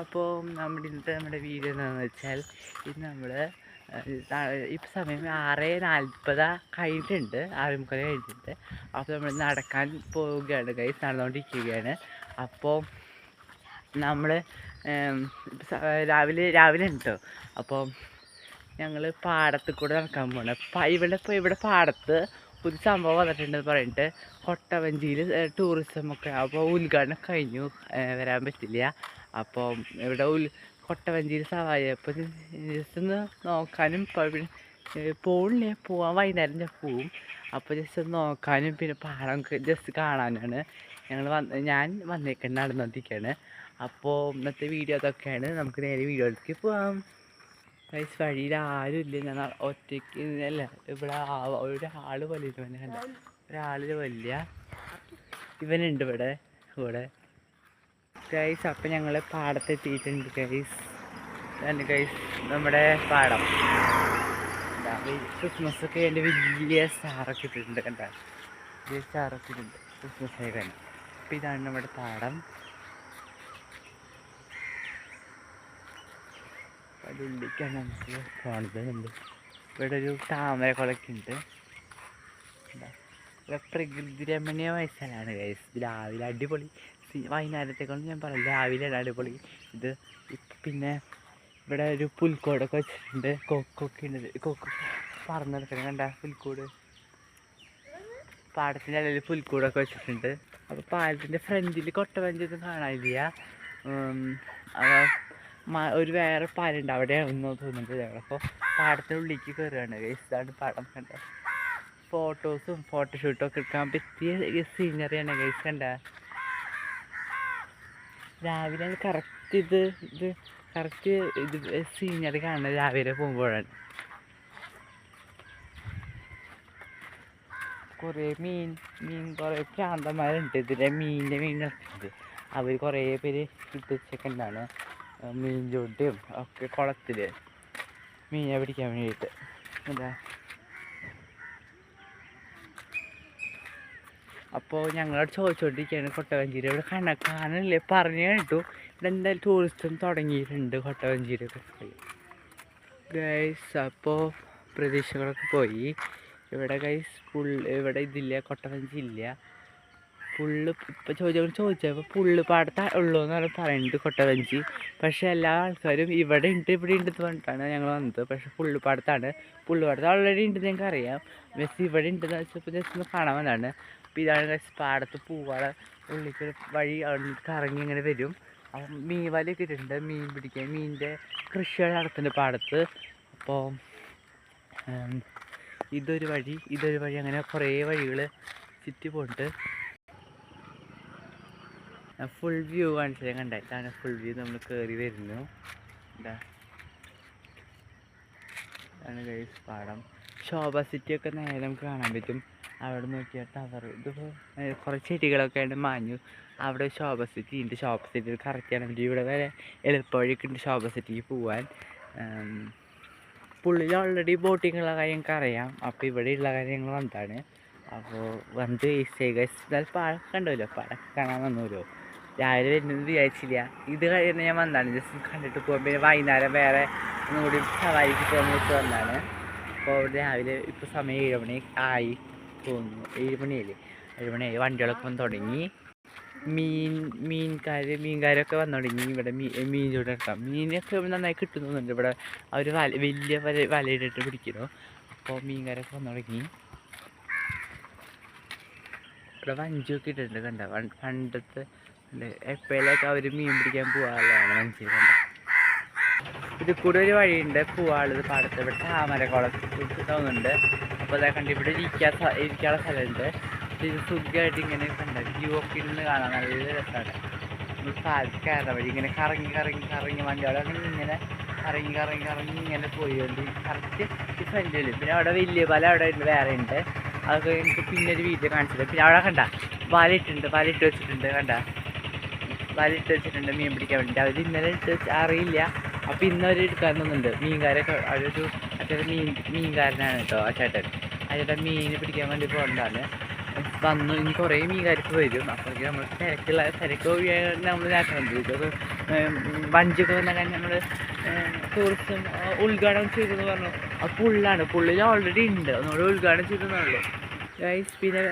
അപ്പോൾ നമ്മുടെ ഇന്നത്തെ നമ്മുടെ വീഡിയോ എന്താണെന്ന് വെച്ചാൽ ഇന്ന് നമ്മൾ ഇപ്പം സമയം ആറ് നാൽപ്പത് കഴിഞ്ഞിട്ടുണ്ട്. ആറ് മുക്കാൽ കഴിഞ്ഞിട്ടുണ്ട്. അപ്പോൾ നമ്മൾ നടക്കാൻ പോവുകയാണ് കൈ നടന്നുകൊണ്ടിരിക്കുകയാണ് അപ്പോൾ നമ്മൾ രാവിലെ രാവിലെ ഉണ്ടോ? അപ്പോൾ ഞങ്ങൾ പാടത്ത് കൂടെ നടക്കാൻ പോകണം ഇവിടെ ഇപ്പോൾ ഇവിടെ പാടത്ത് പുതിയ സംഭവം വന്നിട്ടുണ്ടെന്ന് പറഞ്ഞിട്ട് കൊട്ടവഞ്ചിയിൽ ടൂറിസം ഒക്കെ അപ്പോൾ ഉദ്ഘാടനം കഴിഞ്ഞു വരാൻ പറ്റില്ല. അപ്പോൾ ഇവിടെ ഉൽ കൊട്ടവഞ്ചിയിൽ സവാരി. അപ്പോൾ ജസ്റ്റ് ഒന്ന് നോക്കാനും ഇവിടെ, പോണില്ലേ? പോവാൻ വൈകുന്നേരം ഞാൻ പോവും. അപ്പോൾ ജസ്റ്റ് ഒന്ന് നോക്കാനും പിന്നെ പാടം ജസ്റ്റ് കാണാനാണ്. ഞങ്ങൾ വന്ന് ഞാൻ വന്നേക്കണ നടന്നുകൊണ്ടിരിക്കുകയാണ് അപ്പോൾ ഇന്നത്തെ വീഡിയോ അതൊക്കെയാണ്. നമുക്ക് നേരെ വീഡിയോയിലേക്ക് പോവാം. വയസ്സ് വഴിയിൽ ആരും ഇല്ല. ഞാൻ ഒറ്റയ്ക്ക് അല്ല ഇവിടെ ഒരാൾ വലിയ ഇവനെ ഒരാൾ വലിയ ഇവനുണ്ട് ഇവിടെ. കൂടെ ഗൈസ് അപ്പം ഞങ്ങൾ പാടത്തെത്തിയിട്ടുണ്ട് ഗൈസ് തന്നെ ഗൈസ് നമ്മുടെ പാടം. ക്രിസ്മസ് ഒക്കെ എന്റെ വലിയ സ്റ്റാറൊക്കെ ഇട്ടിട്ടുണ്ട് കണ്ട? വലിയ സ്റ്റാറൊക്കെ ഇട്ടിട്ടുണ്ട് ക്രിസ്മസ് ആയി തന്നെ അപ്പം ഇതാണ് നമ്മുടെ പാടം. അതുള്ളിക്കാണ് നമുക്ക് കാണുന്നത് നമ്മൾ ഇവിടെ ഒരു താമര കുളൊക്കെ ഉണ്ട് ഇവിടെ പ്രകൃതി രമണീയമായ സ്ഥലമാണ് ഗൈസ് രാവിലെ അടിപൊളി വൈകുന്നേരത്തേക്കാളും ഞാൻ പറയാം രാവിലെ അടിപൊളി? ഇത് പിന്നെ ഇവിടെ ഒരു പുൽക്കോടൊക്കെ വെച്ചിട്ടുണ്ട്. കൊക്കൊക്കെ ഉണ്ട്. കൊക്ക് പറന്ന് നടക്കണം കണ്ട പുൽക്കൂട്? പാടത്തിന്റെ ഇടയിൽ പുൽക്കൂടൊക്കെ വെച്ചിട്ടുണ്ട്. അപ്പോൾ പാലത്തിന്റെ ഫ്രണ്ടിൽ കൊട്ടവഞ്ചൊന്നും കാണാനില്ല. അപ്പോൾ ഒരു വേറെ പാലുണ്ട് അവിടെയാണെന്ന് തോന്നുന്നുണ്ട് ഞങ്ങളപ്പോൾ പാടത്തിന്റെ ഉള്ളിലേക്ക് കയറുകയാണ് ഇതാണ് പാടം കണ്ട? ഫോട്ടോസും ഫോട്ടോഷൂട്ടും ഒക്കെ എടുക്കാൻ പറ്റിയ സീനറിയാണ് ഗൈസ് കണ്ട? രാവിലെ കറക്റ്റ് ഇത് ഇത് കറക്റ്റ് ഇത് സീനറി കാണുന്നത് രാവിലെ പോകുമ്പോഴാണ്. കുറേ മീൻ മീൻ കുറേ പ്രാന്തന്മാരുണ്ട് ഇതിലെ മീനിന്റെ നിർത്തുന്നത് അവർ കുറേ പേര് ഇട്ടിച്ചൊക്കെണ്ടാണ് മീൻ ചൂണ്ടും ഒക്കെ കുളത്തിൽ മീനെ പിടിക്കാൻ വേണ്ടിയിട്ട്. എന്താ? അപ്പോൾ ഞങ്ങളോട് ചോദിച്ചുകൊണ്ടിരിക്കുകയാണ് കൊട്ടവഞ്ചേരി. ഇവിടെ കണക്കാനല്ലേ പറഞ്ഞു കേട്ടു. ഇവിടെ എന്തായാലും ടൂറിസ്റ്റും തുടങ്ങിയിട്ടുണ്ട് കൊട്ടവഞ്ചേരിയൊക്കെ ഗൈസ് അപ്പോൾ പ്രതീക്ഷകളൊക്കെ പോയി. ഇവിടെ ഗൈസ് ഫുൾ ഇവിടെ ഇതില്ല കൊട്ടവഞ്ചി ഇല്ല. പുള്ള് ഇപ്പോൾ ചോദിച്ചപ്പോൾ ചോദിച്ചപ്പോൾ പുള്ള് പാടത്ത ഉള്ളൂ എന്നാണ് പറയുന്നത് കൊട്ടവഞ്ചി. പക്ഷേ എല്ലാ ആൾക്കാരും ഇവിടെ ഉണ്ട് ഇവിടെ ഉണ്ട് പറഞ്ഞിട്ടാണ് ഞങ്ങൾ വന്നത്. പക്ഷേ പുള്ള് പാടത്താണ്. പുള്ളിപ്പാടത്ത് ഓൾറെഡി ഉണ്ടെന്ന് ഞങ്ങൾക്ക് അറിയാം ജസ്റ്റ് ഇവിടെ ഉണ്ടെന്ന് വെച്ചപ്പോൾ ജസ്റ്റ് ഒന്ന് കാണാൻ വന്നതാണ്. അപ്പോൾ ഇതാണ് guys പാടത്ത് പൂവാളെ ഉള്ളിക്ക് ഒരു വഴി കറങ്ങി ഇങ്ങനെ വരും. അപ്പം മീൻ വലയൊക്കെ ഇട്ടിട്ടുണ്ട് മീൻ പിടിക്കാൻ മീനിന്റെ കൃഷികൾ നടത്തുന്നുണ്ട് പാടത്ത്. അപ്പോൾ ഇതൊരു വഴി ഇതൊരു വഴി അങ്ങനെ കുറേ വഴികൾ ചുറ്റി പോയിട്ട് ഫുൾ വ്യൂ കാണിച്ചു ഞാൻ കണ്ട ഇതാണ് ഫുൾ വ്യൂ നമ്മൾ കയറി വരുന്നു. എന്താ ഇതാണ് ഗൈസ് പാടം. ശോഭ സിറ്റി ഒക്കെ നേരെ നമുക്ക് കാണാൻ പറ്റും. അവിടെ നോക്കിയ ടവർ ഇതിപ്പോൾ കുറേ ചെടികളൊക്കെ ഉണ്ട് മാഞ്ഞു. അവിടെ ശോഭ സിറ്റി ഉണ്ട്. ശോഭ സിറ്റി കറക്റ്റ് ആണെങ്കിൽ ഇവിടെ വരെ എളുപ്പവഴിയൊക്കെ ഉണ്ട് ശോഭ സിറ്റിക്ക് പോവാൻ. പുള്ളി ഓൾറെഡി ബോട്ടിങ്ങുള്ള കാര്യം ഞങ്ങൾക്ക് അറിയാം. അപ്പോൾ ഇവിടെയുള്ള കാര്യം ഞങ്ങൾ വന്നതാണ്. അപ്പോൾ വന്ന് ഈസ്റ്റേക്ക് പാടൊക്കെ കണ്ടല്ലോ. പാടൊക്കെ കാണാൻ വന്നല്ലോ രാവിലെ വരുന്നത് വിചാരിച്ചില്ല. ഇത് കഴിഞ്ഞ് ഞാൻ വന്നതാണ്. ജസ്റ്റ് കണ്ടിട്ട് പോകാൻ പിന്നെ വൈകുന്നേരം വേറെ ഒന്നുകൂടി സവാരിക്ക് പോകാൻ വെച്ച് വന്നതാണ്. അപ്പോൾ രാവിലെ ഇപ്പോൾ സമയം ഏഴ് മണി ആയി. തോന്നുന്നു. ഏഴ് മണിയല്ലേ ഏഴ് മണിയായി വണ്ടികളൊക്കെ വന്ന് തുടങ്ങി. മീൻ മീൻകാർ മീൻകാരൊക്കെ വന്നു തുടങ്ങി. ഇവിടെ മീൻ മീൻ ചൂടെടുക്കാം മീനൊക്കെ നന്നായി കിട്ടുന്നുണ്ട് ഇവിടെ അവർ വല വലിയ വല വലയിട്ടിട്ട് പിടിക്കുന്നു. അപ്പോൾ മീൻകാരൊക്കെ വന്നു തുടങ്ങി. ഇവിടെ വഞ്ചിയൊക്കെ ഇട്ടിട്ടുണ്ട് കണ്ട? പണ്ട് പണ്ടത്തെ എപ്പോഴൊക്കെ അവർ മീൻ പിടിക്കാൻ പോകാറുള്ളതാണ് വഞ്ചി കണ്ട? ഇത് കൂടെ ഒരു വഴിയുണ്ട്. പോവാളുള്ളത് പാടത്ത്. ഇവിടെ താമരക്കുളം തോന്നുന്നുണ്ട്. അപ്പോൾ അതാ കണ്ട് ഇവിടെ ഇരിക്കാൻ ഇരിക്കാനുള്ള സ്ഥലമുണ്ട്. ഇത് സുഖമായിട്ട് ഇങ്ങനെ കണ്ട വ്യൂ ഒക്കെ ഇരുന്ന് കാണാൻ നല്ല രസമാണ് നമ്മൾ കാലത്ത് കയറാൻ വഴി. ഇങ്ങനെ കറങ്ങി കറങ്ങി കറങ്ങി വണ്ടികളൊക്കെ ഇങ്ങനെ കറങ്ങി കറങ്ങി കറങ്ങി ഇങ്ങനെ പോയിട്ടുണ്ട് കറക്റ്റ് ഈ ഫ്രണ്ടിൽ പിന്നെ അവിടെ വലിയ പല അവിടെ ഉണ്ട് വേറെ ഉണ്ട്. അതൊക്കെ എനിക്ക് പിന്നെ ഒരു വീഡിയോ കാണിച്ചിട്ട് പിന്നെ അവിടെ കണ്ട വലയിട്ടുണ്ട് വലയിട്ട് വെച്ചിട്ടുണ്ട് കണ്ട. വലയിട്ട് വെച്ചിട്ടുണ്ട് മീൻ പിടിക്കാൻ വേണ്ടി അവർ ഇന്നലെ ഇട്ട് അറിയില്ല. അപ്പോൾ ഇന്നവർ എടുക്കാൻ തന്നുണ്ട് മീൻകാരൊക്കെ അവരൊരു അച്ഛൻ മീൻ മീൻകാരനാണ് കേട്ടോ ആ ചേട്ടൻ മീൻ പിടിക്കാൻ വേണ്ടി പോകണ്ടാണ് വന്നു ഇനി കുറേ മീൻകാർക്ക് വരും. അപ്പോൾ നമ്മൾ തിരക്കുള്ള തിരക്ക് ഒഴിയാണ് നമ്മൾ നേട്ടം ഇതൊക്കെ വഞ്ചിയൊക്കെ വന്ന കാര്യം നമ്മൾ ടൂറിസം ഉദ്ഘാടനം ചെയ്തെന്ന് പറഞ്ഞു. ആ പുള്ളാണ്. പുള്ളിൽ ഓൾറെഡി ഉണ്ട്. നമ്മൾ ഉദ്ഘാടനം ചെയ്തെന്നുള്ളൂ പിന്നെ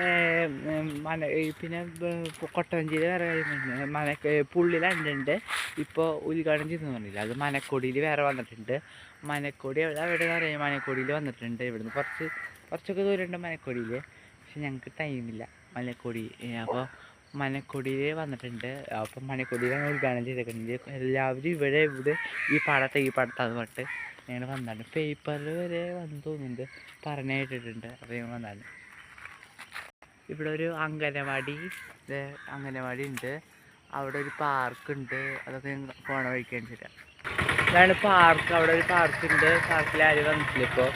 മന പിന്നെ കൊട്ടവഞ്ചിയിൽ വേറെ കാര്യങ്ങളുണ്ട് മന പുള്ളിൽ രണ്ടുണ്ട് ഇപ്പോൾ ഉദ്ഘാടനം ചെയ്തെന്ന് പറഞ്ഞില്ല? അത് മനക്കൊടിയിൽ വേറെ വന്നിട്ടുണ്ട്. മനക്കൊടി എവിടെ എവിടെ അറിയാം. മനക്കൊടിയിൽ വന്നിട്ടുണ്ട്. ഇവിടുന്ന് കുറച്ച് കുറച്ചൊക്കെ ദൂരമുണ്ട് മനക്കൊടിയിൽ പക്ഷെ ഞങ്ങൾക്ക് ടൈമില്ല മലക്കൊടി. അപ്പോൾ മനക്കൊടിയിൽ വന്നിട്ടുണ്ട്. അപ്പം മനക്കൊടിയിലാണ് ഉദ്ഘാടനം ചെയ്തേക്കുന്നത് എല്ലാവരും ഇവിടെ ഇവിടെ ഈ പാടത്ത് ഈ പാടത്താന്ന് പറഞ്ഞിട്ട് ഞങ്ങൾ വന്നാണ്. പേപ്പറിൽ വരെ വന്ന് തോന്നുന്നുണ്ട്. പറഞ്ഞിട്ടിട്ടുണ്ട് അപ്പോൾ ഞങ്ങൾ വന്നാണ്. ഇവിടെ ഒരു അംഗനവാടി അംഗനവാടി ഉണ്ട്. അവിടെ ഒരു പാർക്ക് ഉണ്ട്. അതൊക്കെ ഞങ്ങൾ പോണ വഴിക്കാൻ തരാം. ഇതാണ് പാർക്ക് അവിടെ ഒരു പാർക്ക് ഉണ്ട്. പാർക്കിൽ ആരും വന്നിട്ടില്ല ഇപ്പോൾ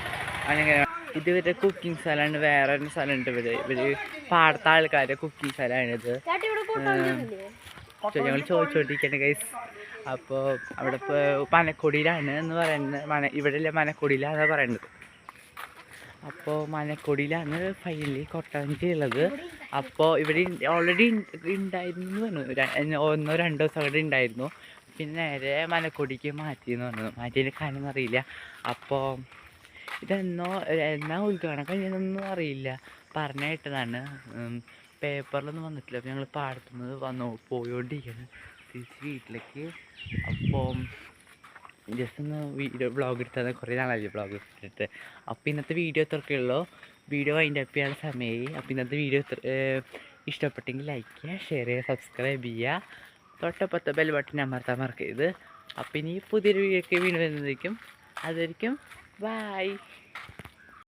അങ്ങനെ ഇത് ഇവരുടെ കുക്കിംഗ് സ്ഥലമാണ്. വേറെ ഒരു സ്ഥലമുണ്ട് ഇവർ. ഇവർ പാടത്തെ ആൾക്കാരുടെ കുക്കിംഗ് സ്ഥലമാണിത് ഞങ്ങൾ ചോദിച്ചോണ്ടിരിക്കുന്നത് ഗൈസ് അപ്പോൾ അവിടെ ഇപ്പോൾ മനക്കൊടിയിലാണ് എന്ന് പറയുന്നത്. മന ഇവിടെ മനക്കൊടിയിലാണ് പറയുന്നത്. അപ്പോൾ മനക്കൊടിയിലാണ് ഫൈനലി കൊട്ടവഞ്ചി ഉള്ളത്. അപ്പോൾ ഇവിടെ ഓൾറെഡി ഉണ്ടായിരുന്നു പറഞ്ഞു. ഒന്നോ രണ്ടോ ദിവസം അവിടെ ഉണ്ടായിരുന്നു പിന്നെ നേരെ മനക്കൊടിക്ക് മാറ്റിയെന്ന് പറഞ്ഞു. മാറ്റിയതിന്റെ കാര്യം അറിയില്ല. അപ്പോൾ ഇതെന്നോ എന്നാ ഉദ്ഘാടനം? കഴിഞ്ഞതൊന്നും അറിയില്ല. പറഞ്ഞ കേട്ടതാണ്. പേപ്പറിലൊന്നും വന്നിട്ടില്ല. അപ്പോൾ ഞങ്ങൾ പാടത്തുനിന്ന് വന്നു പോയോണ്ടിരിക്കുകയാണ് തിരിച്ച് വീട്ടിലേക്ക്. അപ്പോൾ ജസ്റ്റ് ഒന്ന് വീഡിയോ ബ്ലോഗ് എടുത്താൽ കുറേ നാളായി ബ്ലോഗ് എടുത്തിട്ട്. അപ്പോൾ ഇന്നത്തെ വീഡിയോ ഇത്രയൊക്കെയുള്ളൂ വീഡിയോ അതിന്റെ അപ്പ് ചെയ്യാൻ സമയമായി അപ്പോൾ ഇന്നത്തെ വീഡിയോ ഇഷ്ടപ്പെട്ടെങ്കിൽ ലൈക്ക് ചെയ്യുക ഷെയർ ചെയ്യുക സബ്സ്ക്രൈബ് ചെയ്യുക. തൊട്ടപ്പുറത്തെ ബെൽ ബട്ടൺ അമർത്താൻ മറക്കരുത്. അപ്പോൾ ഇനി പുതിയൊരു വീഡിയോ ഒക്കെ വീണ്ടും വരുന്നതായിരിക്കും. അതായിരിക്കും Bye.